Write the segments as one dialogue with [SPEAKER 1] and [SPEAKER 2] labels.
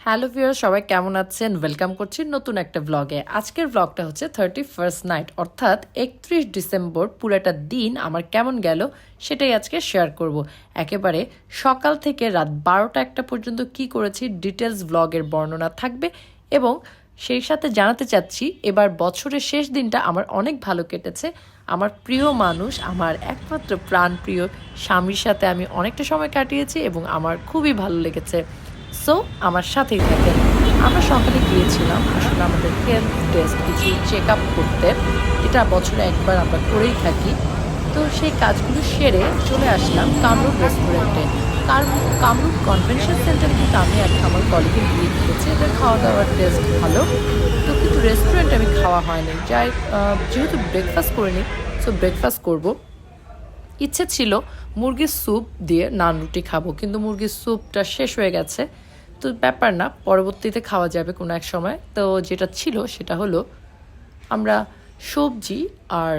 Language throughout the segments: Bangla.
[SPEAKER 1] হ্যালো ভিউয়ার সবাই কেমন আছেন? ওয়েলকাম করছি নতুন একটা ব্লগে আজকের ব্লগটা হচ্ছে থার্টি ফার্স্ট নাইট অর্থাৎ একত্রিশ ডিসেম্বর পুরোটা দিন আমার কেমন গেল সেটাই আজকে শেয়ার করব। একেবারে সকাল থেকে রাত বারোটা একটা পর্যন্ত কি করেছি ডিটেলস ব্লগের বর্ণনা থাকবে এবং সেই সাথে জানাতে চাচ্ছি, এবার বছরের শেষ দিনটা আমার অনেক ভালো কেটেছে। আমার প্রিয় মানুষ, আমার একমাত্র প্রাণপ্রিয় স্বামীর সাথে আমি অনেকটা সময় কাটিয়েছি এবং আমার খুবই ভালো লেগেছে। সো আমার সাথেই থাকেন। আমরা সকালে গিয়েছিলাম, আসলে আমাদের হেলথ টেস্ট কিছু চেক আপ করতে। এটা বছরে একবার আমরা করেই থাকি। তো সেই কাজগুলো সেরে চলে আসলাম কামরূপ রেস্টুরেন্টে কামরূপ কামরূপ কনভেনশন সেন্টার কিন্তু আমি এক আমার কলিগে গিয়ে খেয়েছি। এদের খাওয়া দাওয়ার টেস্ট ভালো। তো কিন্তু রেস্টুরেন্টে আমি খাওয়া হয়নি। যাই যেহেতু ব্রেকফাস্ট করিনি সো ব্রেকফাস্ট করব। ইচ্ছে ছিল মুরগির স্যুপ দিয়ে নান রুটি খাব, কিন্তু মুরগির স্যুপটা শেষ হয়ে গেছে। তো ব্যাপার না, পরবর্তীতে খাওয়া যাবে কোনো এক সময়। তো যেটা ছিল সেটা হলো, আমরা সবজি আর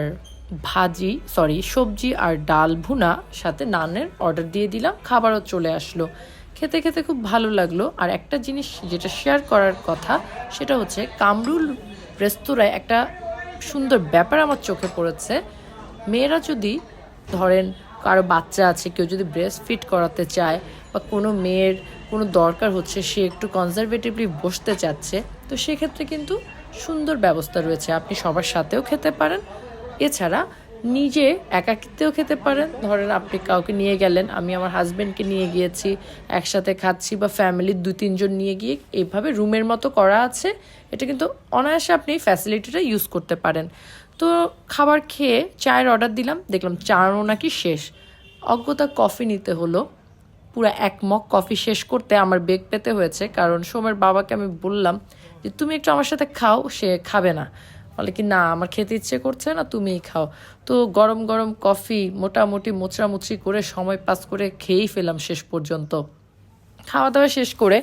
[SPEAKER 1] ভাজি সরি সবজি আর ডাল ভুনা সাথে নানের অর্ডার দিয়ে দিলাম, খাবারও চলে আসলো। খেতে খেতে খুব ভালো লাগল। আর একটা জিনিস যেটা শেয়ার করার কথা, সেটা হচ্ছে কামরুল রেস্তোরাঁয় একটা সুন্দর ব্যাপার আমার চোখে পড়েছে। মেয়েরা যদি ধরেন কারও বাচ্চা আছে, কেউ যদি ব্রেস্ট ফিট করাতে চায় বা কোনো মেয়ের কোনো দরকার হচ্ছে, সে একটু কনজারভেটিভলি বসতে চাচ্ছে, তো সেক্ষেত্রে কিন্তু সুন্দর ব্যবস্থা রয়েছে। আপনি সবার সাথেও খেতে পারেন। এছাড়া নিজে একাকিত্বেও খেতে পারেন। ধরেন আপনি কাউকে নিয়ে গেলেন, আমি আমার হাজব্যান্ডকে নিয়ে গিয়েছি, একসাথে খাচ্ছি বা ফ্যামিলির দু তিনজন নিয়ে গিয়ে এইভাবে রুমের মতো করা আছে, এটা কিন্তু অনায়াসে আপনি ফ্যাসিলিটিটা ইউজ করতে পারেন। তো খাবার খেয়ে চায়ের অর্ডার দিলাম, দেখলাম চারও নাকি শেষ। অজ্ঞতা কফি নিতে হলো। পুরো এক মগ কফি শেষ করতে আমার বেগ পেতে হয়েছে, কারণ সোমের বাবাকে আমি বললাম যে, তুমি একটু আমার সাথে খাও, সে খাবে না। বলে কি, না, আমার খেতে ইচ্ছে করছে না, তুমিই খাও। তো গরম গরম কফি মোটামুটি মোচড়ামুচড়ি করে সময় পাস করে খেয়েই ফেলাম শেষ পর্যন্ত। খাওয়া দাওয়া শেষ করে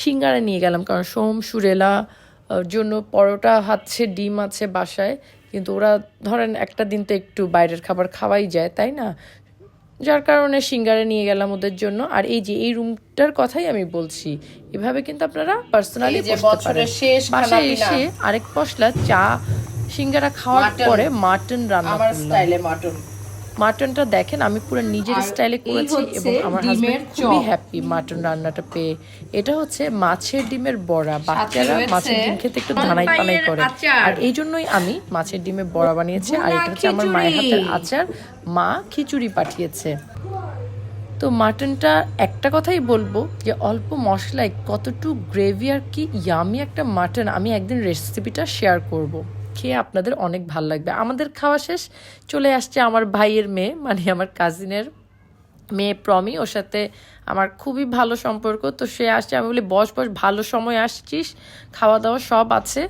[SPEAKER 1] সিঙ্গারা নিয়ে গেলাম, কারণ সোম, সুরেলা জন্য পরোটা হাচ্ছে ডিম আছে বাসায় কিন্তু ওরা ধরেন একটা দিন তো একটু বাইরের খাবার খাওয়াই যায় তাই না? যার কারণে সিঙ্গারে নিয়ে গেলাম ওদের জন্য। আর এই যে এই রুমটার কথাই আমি বলছি এভাবে কিন্তু আপনারা পার্সোনালি বাসায় এসে আরেক পশলা চা সিঙ্গারা খাওয়ার পরে মাটন রান্না করলাম।
[SPEAKER 2] স্টাইলে মাটন।
[SPEAKER 1] মাটনটা দেখেন আমি পুরো নিজের স্টাইলে করেছি এবং আমার হাজবেন্ড খুবই হ্যাপি মাটন রান্নাটা পেয়ে। এটা হচ্ছে মাছের ডিমের বড়া। বাচ্চারা মাছের ডিম খেতে একটু ধানাই পানাই করে। আর এই জন্যই আমি মাছের ডিমের বড়া বানিয়েছি আর এটা হচ্ছে আমার মায়ের হাতের আচার। মা খিচুড়ি পাঠিয়েছে। তো মাটনটা একটা কথাই বলব যে অল্প মশলায় কতটুকু গ্রেভি আর কি ইয়ামি একটা মাটন আমি একদিন রেসিপিটা শেয়ার করব। খেয়ে আপনাদের অনেক ভালো লাগবে। আমাদের খাওয়া শেষ, চলে আসছে আমার ভাইয়ের মেয়ে মানে আমার কাজিনের মেয়ে প্রমি। ওর সাথে আমার খুবই ভালো সম্পর্ক। তো সে আসছে, আমি বলি, বস বস, ভালো সময় আসছিস। খাওয়া দাওয়া সব আছে।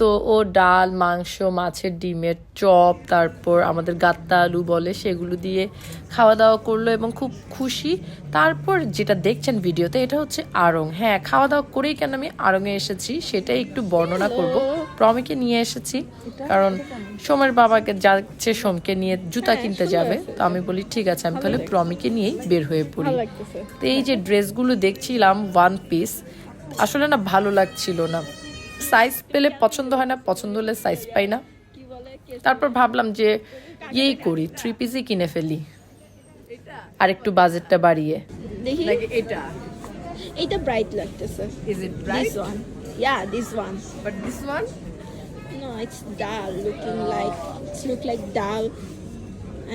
[SPEAKER 1] তো ও ডাল মাংস মাছের ডিমের চপ তারপর আমাদের গাত্তা আলু বলে সেগুলো দিয়ে খাওয়া দাওয়া করল এবং খুব খুশি। তারপর যেটা দেখছেন ভিডিওতে এটা হচ্ছে আড়ং। হ্যাঁ খাওয়া দাওয়া করেই কেন আমি আড়ংয়ে এসেছি সেটাই একটু বর্ণনা করব। প্রমিকে নিয়ে এসেছি কারণ সোমের বাবাকে যাচ্ছে সোমকে নিয়ে জুতা কিনতে যাবে। তো আমি বলি ঠিক আছে আমি তাহলে প্রমিকে নিয়েই বের হয়ে পড়ি। তো এই যে ড্রেসগুলো দেখছিলাম ওয়ান পিস আসলে না ভালো লাগছিল না। সাইজ পেলে পছন্দ হয় না পছন্দ হলে সাইজ পাই না। তারপর ভাবলাম যে ইয়েই করি থ্রি পিসই কিনে ফেলি। আর একটু বাজেটটা বাড়িয়ে।
[SPEAKER 3] দেখি।
[SPEAKER 2] লাইক এটা?
[SPEAKER 3] এইটা ব্রাইট লাগতেছে।
[SPEAKER 2] Is it
[SPEAKER 3] this one yeah this one
[SPEAKER 2] but this one
[SPEAKER 3] no it's dull looking like it's look like dull.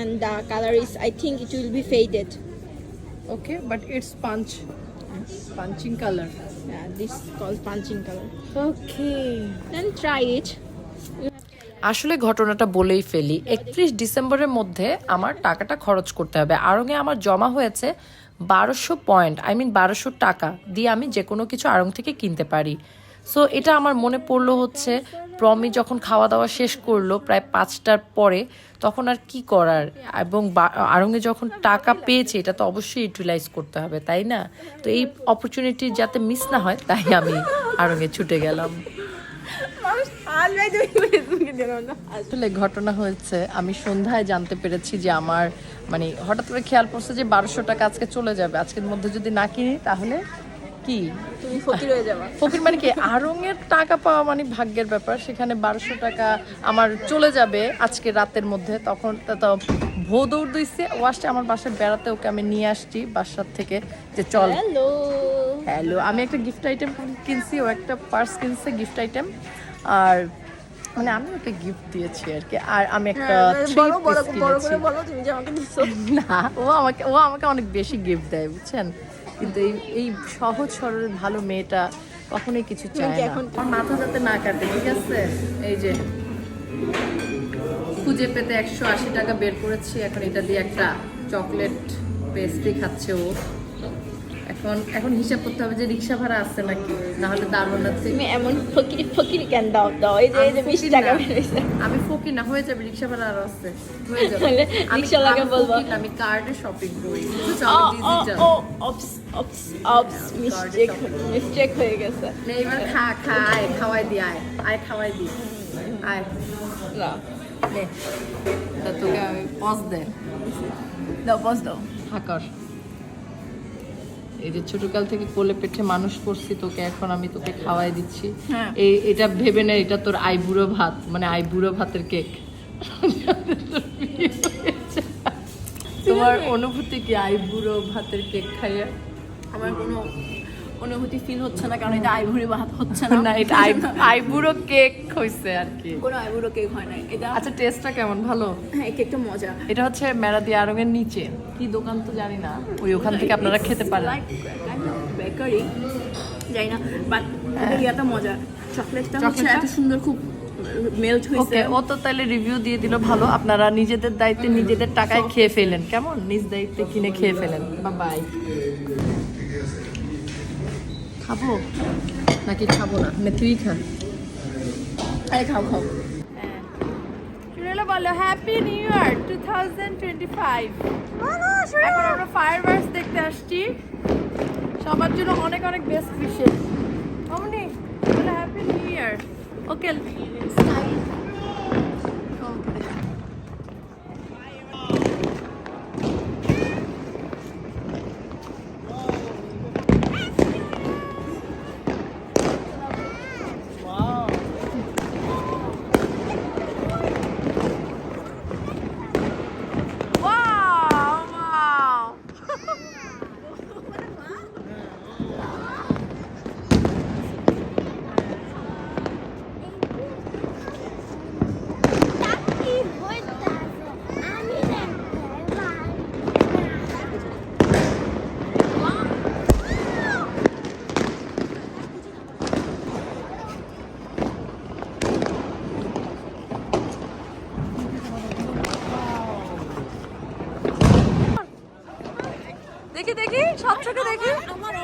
[SPEAKER 3] And the color is i think it will be faded.
[SPEAKER 2] Okay but it's punch punching colour
[SPEAKER 3] yeah this is called punching color.
[SPEAKER 2] Okay.
[SPEAKER 3] then try it.
[SPEAKER 1] আসলে ঘটনাটা বলেই ফেলি একত্রিশ ডিসেম্বরের মধ্যে আমার টাকাটা খরচ করতে হবে। আরঙে আমার জমা হয়েছে বারোশো পয়েন্ট আই মিন বারোশো টাকা দিয়ে আমি যে কোনো কিছু আরং থেকে কিনতে পারি। সো এটা আমার মনে পড়ল হচ্ছে, প্রমি যখন খাওয়া দাওয়া শেষ করল প্রায় পাঁচটার পরে, তখন আর কি করার? এবং আড়ংয়ে যখন টাকা পেয়েছে, এটা তো অবশ্যই ইউটিলাইজ করতে হবে, তাই না? তো এই অপরচুনিটি যাতে মিস না হয়, তাই আমি আড়ংয়ে ছুটে গেলাম। আসলে ঘটনা হয়েছে, আমি সন্ধ্যায় জানতে পেরেছি যে আমার মানে হঠাৎ করে খেয়াল পড়ছে যে বারোশো টাকা আজকে চলে যাবে, আজকের মধ্যে যদি না কিনি, তাহলে কি?
[SPEAKER 3] তুমি ফকির হয়ে যাবা।
[SPEAKER 1] ফকির মানে কি? আড়ংয়ের টাকা পাওয়া মানে ভাগ্যের ব্যাপার। সেখানে বারোশো টাকা আমার চলে যাবে আজকে রাতের মধ্যে। তখন তো ভো দৌড় দিচ্ছে ও আসছে আমার বাসায় বেড়াতে। ওকে আমি নিয়ে আসছি বাসার থেকে যে চল।
[SPEAKER 3] হ্যালো।
[SPEAKER 1] হ্যালো। আমি একটা গিফট আইটেম কিনছি। ও একটা পার্স কিনছে গিফট আইটেম আর মানে আমি ওকে গিফট দিয়েছি আর কি। আর আমি একটা three
[SPEAKER 3] বড় বড়
[SPEAKER 1] piece
[SPEAKER 3] বড়
[SPEAKER 1] কিনেছি।
[SPEAKER 3] করে বলো তুমি যে আমাকে দিছো।
[SPEAKER 1] না ও আমাকে ও আমাকে অনেক বেশি গিফট দেয় বুঝছেন? কিন্তু এই এই সহজ সরল ভালো মেয়েটা কখনোই কিছু চায় না।
[SPEAKER 3] এখন-
[SPEAKER 1] আমার মাথা যাতে না কাটে ঠিক আছে? এই যে খুঁজে পেতে একশো আশি টাকা বের করেছি এখন এটা দিয়ে একটা চকলেট পেস্ট্রি খাচ্ছে ও। এখন এখন হিসাব করতে হবে যে রিক্সা ভাড়া আছে নাকি না হলে দারুণার থেকে
[SPEAKER 3] তুমি এমন ফকির ফকির কেন দাও দাও এই যে এই যে বিশ টাকা
[SPEAKER 1] আমি ফকির না হয়ে যাবে রিক্সা ভাড়া আরও আছে হয়ে যাবে।
[SPEAKER 3] তাহলে রিক্সাওয়ালাকে
[SPEAKER 1] আমি
[SPEAKER 3] বলব।
[SPEAKER 1] আমি কার্ডে শপিং করি?
[SPEAKER 3] ও oops oops oops mistake mistake হয়ে গেছে।
[SPEAKER 1] নে এবার খা খা আয় খাওয়াই দি আয় আয় খাওয়াই দি। আয়।
[SPEAKER 3] না
[SPEAKER 1] নে। তা তোকে আমি পজ দে।
[SPEAKER 3] দাও বস দাও।
[SPEAKER 1] হাকর এই যে ছোটকাল থেকে কোলে পেটে মানুষ করছি তোকে এখন আমি তোকে খাওয়াই দিচ্ছি।
[SPEAKER 3] হ্যাঁ।
[SPEAKER 1] এই এটা ভেবে না এটা তোর আইবুড়ো ভাত মানে আইবুড়ো ভাতের কেক। তোমার অনুভূতি কি আইবুড়ো ভাতের কেক খাইয়া?
[SPEAKER 3] আমার কোনো অনুভূতি ফিল হচ্ছে না কারণ এটা আইভরি ভাত হচ্ছে না।
[SPEAKER 1] না এটা আই- আইবুড়ো কেক হইছে আর কি।
[SPEAKER 3] কোনো আইভুরো কেক হয় না এটা
[SPEAKER 1] আচ্ছা টেস্টটা কেমন? ভালো?
[SPEAKER 3] হ্যাঁ এই কেকটা মজা।
[SPEAKER 1] এটা হচ্ছে মেরাদি আরঙের নিচে। কি দোকান তো জানি না। ওই ওখান থেকে আপনারা খেতে পারেন।
[SPEAKER 3] বেকারি যাই না বাট এটা ইয়াটা মজা। চকলেটটা হচ্ছে এত সুন্দর খুব মেল্ট হয়েছে
[SPEAKER 1] ও তো তাহলে রিভিউ দিয়ে দিল ভালো। আপনারা নিজেদের দায়িত্বে নিজেদের টাকায় খেয়ে ফেলেন। কেমন? নিজ দায়িত্বে কিনে খেয়ে ফেলেন। বা বাই খাব? নাকি খাব না? না তুই খা।
[SPEAKER 3] আরে খাও খাও।
[SPEAKER 1] বলো happy new year two thousand twenty five এখন আমরা ফায়ার দেখতে আসছি। সবার জন্য অনেক অনেক বেস্ট উইশেস অমনি বলে happy new year okay Wow! Wow!
[SPEAKER 4] কি হইতাছে আমি দেখতে পাই
[SPEAKER 1] দেখি দেখি দেখি।
[SPEAKER 3] আমার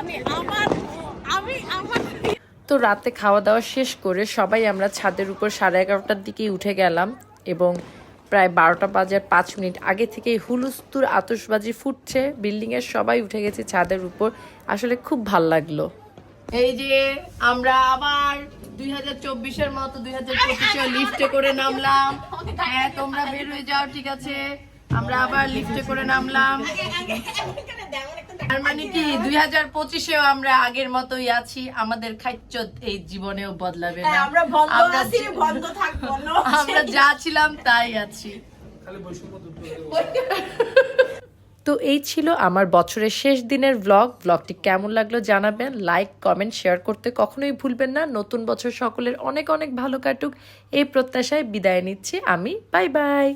[SPEAKER 3] আমি আমার আমি আমার।
[SPEAKER 1] তো রাতে খাওয়া দাওয়া শেষ করে সবাই আমরা ছাদের উপর সাড়ে এগারোটার দিকেই উঠে গেলাম এবং প্রায় বারোটা বাজার পাঁচ মিনিট আগে থেকেই হুলুস্তুর আতশবাজি ফুটছে। বিল্ডিং এর সবাই উঠে গেছে ছাদের উপর। আসলে খুব ভালো লাগল। এই যে আমরা আবার দুই হাজার চব্বিশের মতো দুই হাজার পঁচিশে লিফটে করে নামলাম। হ্যাঁ তোমরা বের হয়ে যাও ঠিক আছে? আমরা আবার লিফটে করে নামলাম। তার মানে কি দুই হাজার পঁচিশেও আমরা আগের মতোই আছি আমাদের খাদ্য এই জীবনেও বদলাবে না।
[SPEAKER 3] আমরা বন্ধ
[SPEAKER 1] আমরা
[SPEAKER 3] আছি
[SPEAKER 1] যে-
[SPEAKER 3] বন্ধ থাকব না
[SPEAKER 1] আমরা যা ছিলাম তাই আছি। তো এই ছিল আমার বছরের শেষ দিনের ব্লগ ব্লগটি কেমন লাগল জানাবেন লাইক কমেন্ট শেয়ার করতে কখনোই ভুলবেন না। নতুন বছর সকলের অনেক অনেক ভালো কাটুক। এই প্রত্যাশায় বিদায় নিচ্ছি আমি। Bye bye